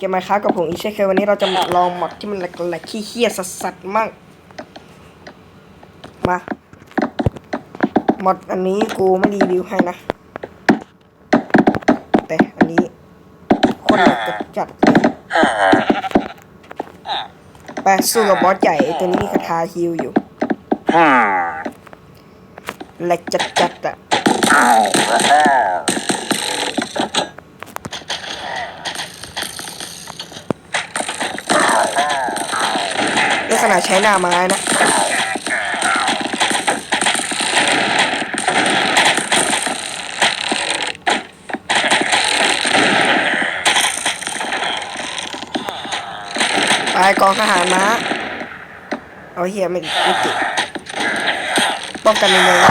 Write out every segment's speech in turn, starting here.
เกมไมค้ากับผมอีกเช่นเคยวันนี้เราจะลองหมดที่มันแหลกๆขี้เคียสัสสัสๆมั่งมาหมดอันนี้กูไม่รีวิวให้นะ แต่อันนี้โคนแหลกจัดๆเลยไปสู้กับบอสใหญ่ไอ้ตัวนี้มีคาถาฮิวอยู่แหลกจัดๆอะ นี่ ขนาดใช้หน้าไม้นะไปกองทหารม้าเอาเฮียไม่ไม่ติดป้องกันในเมือง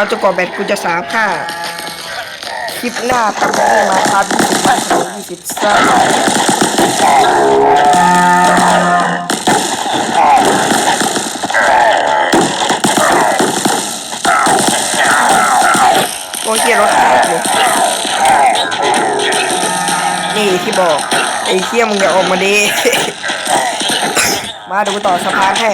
เราจะกว่าแบตกูจะสามห้าคลิปหน้าทำให้มาครับยี่สิบวันถึงยี่สิบสามโอ้ยเียรถแตกเลยนี่ที่บอก ไอ้เคี้ยมึงอย่าออกมาดี มาดูต่อสะพานให้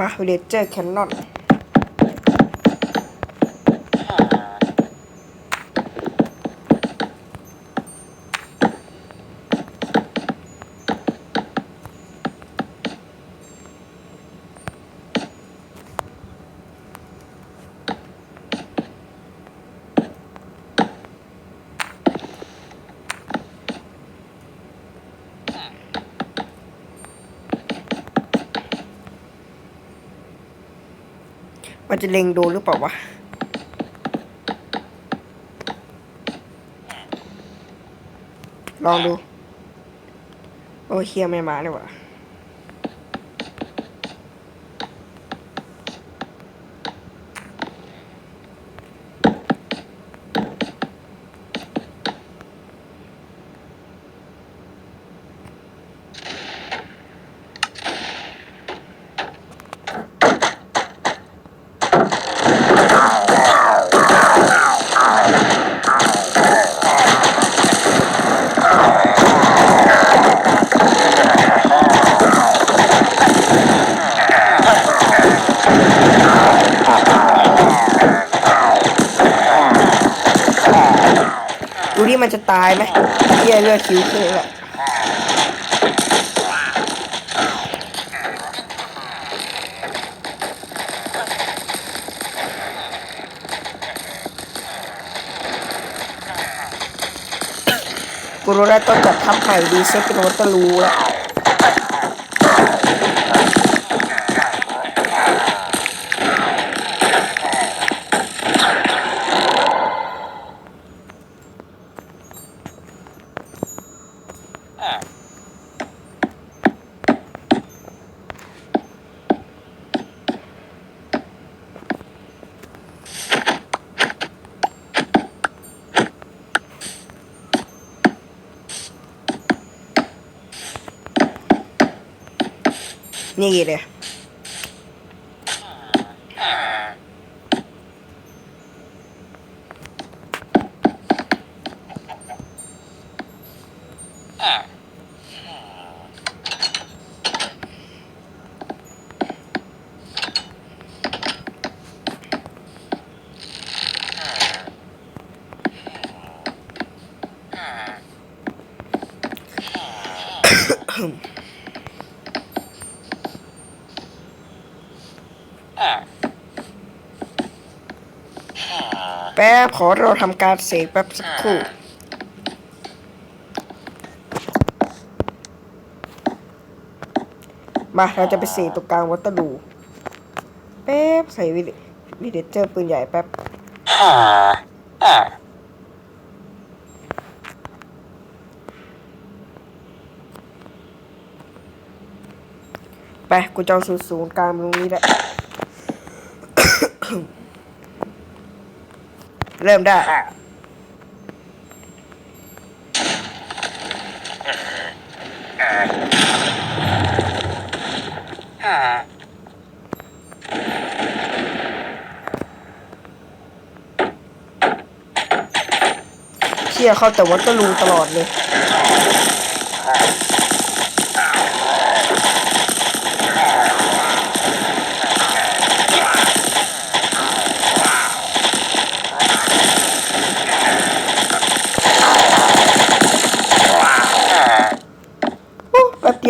มาเลเจอร์แคนนอน มันจะเล็งโดนหรือเปล่าวะลองดู โอเคไม่มาเลยวะ คิวขึ้นแล้วกูรู้แล้วต้องจัดทำใหม่ดีเซ็ตเป็นวัตร์ลูแล้ว นี่เลย แป๊บขอเราทำการเสกแป๊บสักครู่มาเราจะไปเสกตรงกลางวัตถุแป๊บใส่วิดวิดเจอร์ปืนใหญ่แป๊บไปกูจะเอาสูงสูงกลางตรงนี้แหละ เริ่มได้ เชี่ยเข้าแต่วัตเตอร์ลูตลอดเลย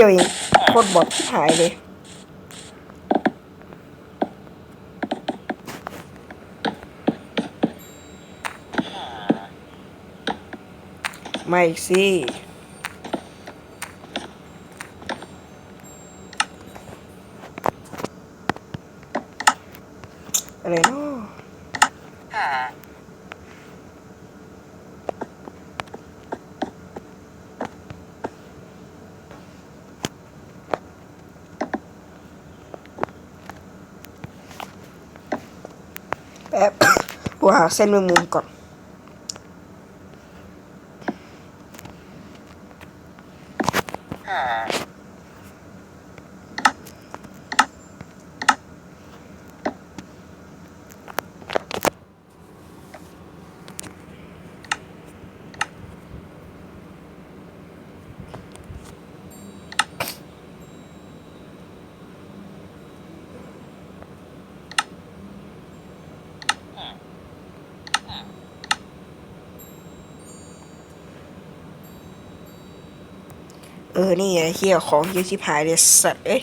ดียวเองโคตรบอดที่หายเลยไม่สิ อะไรเนาะแป๊บ กู หาเส้นมุมก่อน เออ นี่ไอ้เฮียของเยอะชิบหายเลยสัตว์ เอ้ย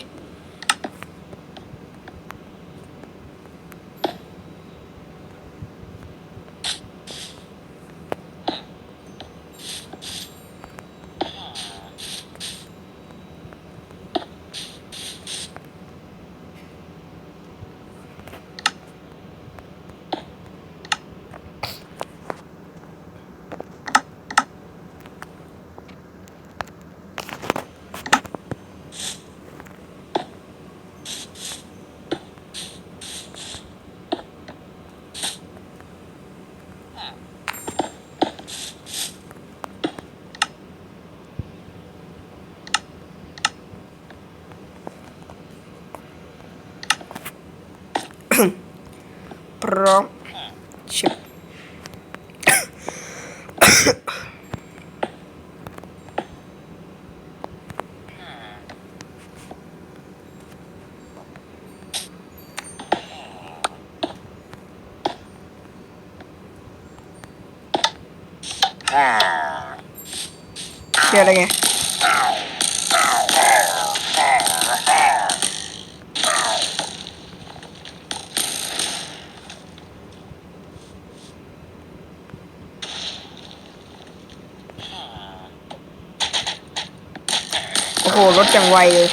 เดี๋ยวอะไรไงโอ้โหรถจังไวเลย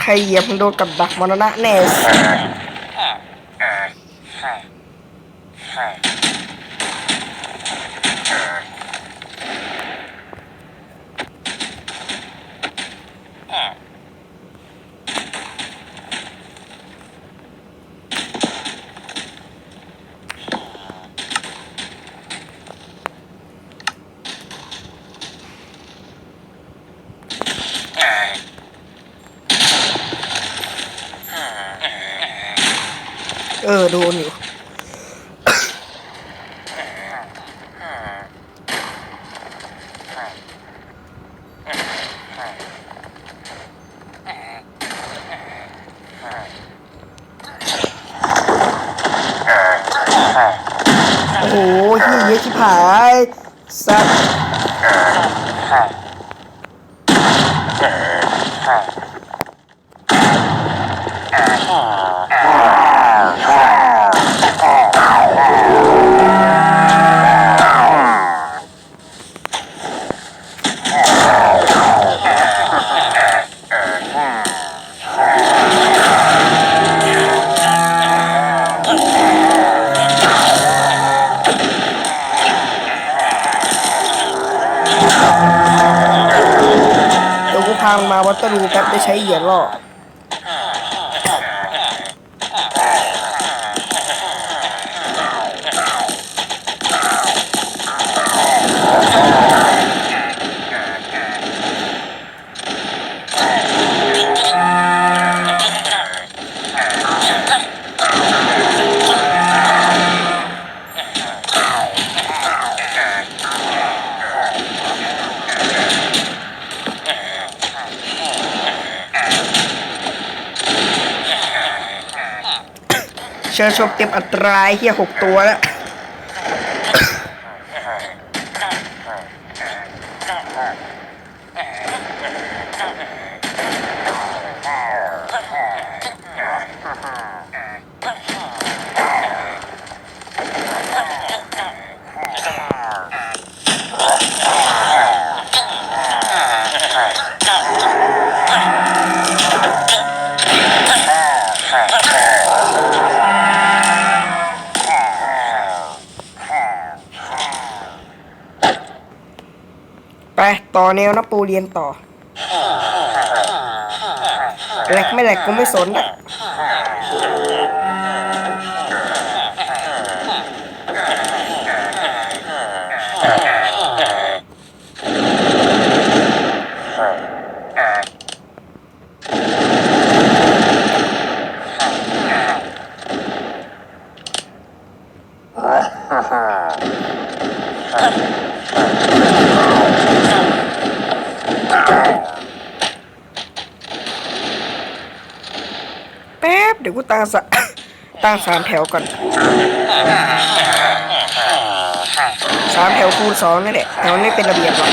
ใครเหยียบมันโดนกับดักมรณะแน่ เออ โดนอยู่ โอ้โหเฮียเยอะชิบหายสัตว์เรูแป๊บได้ใช้เหยียดล่อ เชิญชมเต็มอัตรายเฮียหกตัวแล้ว ต่อแนวนะปูเรียนต่อแหลกไม่แหลกกูไม่สนอะแป๊บ เดี๋ยวกู ตั้งสะ ตั้งสามแถวก่อนสามแถวคูณสองนี่แหละแต่มันไม่เป็นระเบียบหรอ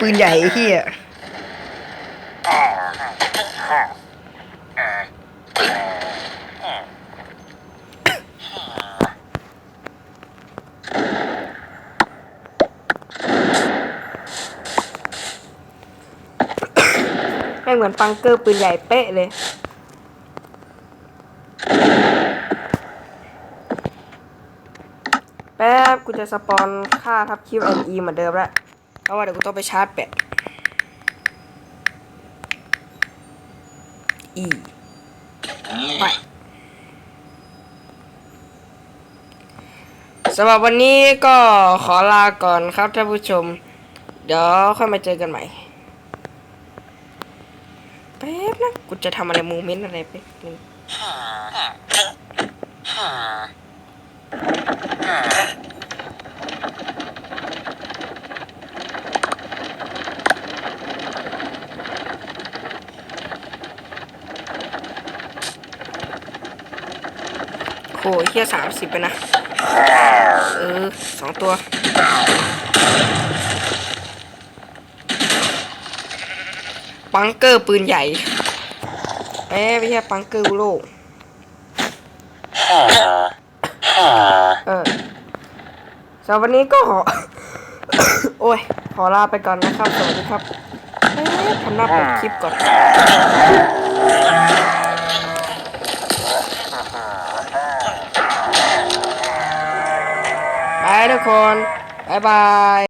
ปืนใหญ่ไอ้เฮียไม่เหมือนปังเกอร์ปืนใหญ่เป๊ะเลย แป๊บ กูจะสปอนค่าทับคิว NE เหมือนเดิมแล้ว เพราะว่าเดี๋ยวกูต้องไปชาร์จแบต E ไปสำหรับวันนี้ก็ขอลาก่อนครับท่านผู้ชม เดี๋ยวค่อยมาเจอกันใหม่แป๊บนะกูจะทำอะไรมูเมนต์อะไรไปบนึง โหเฮียสามสิบไปนะ เออสองตัว ปังเกอร์ปืนใหญ่เอ๊ะไม่ใช่ปังเกอร์กูโลกเออสำหรับวันนี้ก็ขอ โอ้ย ขอลาไปก่อนนะครับ สวัสดีครับทำหน้าปกคลิปก่อน ทุกคน บ๊ายบาย